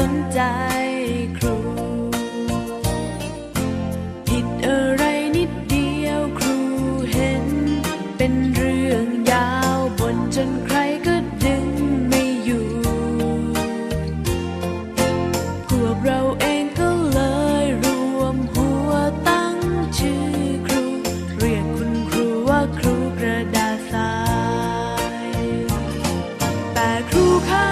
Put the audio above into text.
สนใจครู ผิดอะไรนิดเดียวครูเห็น เป็นเรื่องยาวบนจนใครก็ดึงไม่อยู่ พวกเราเองก็เลยรวมหัวตั้งชื่อครู เรียกคุณครูว่าครูกระดาษทราย แต่ครูค่ะ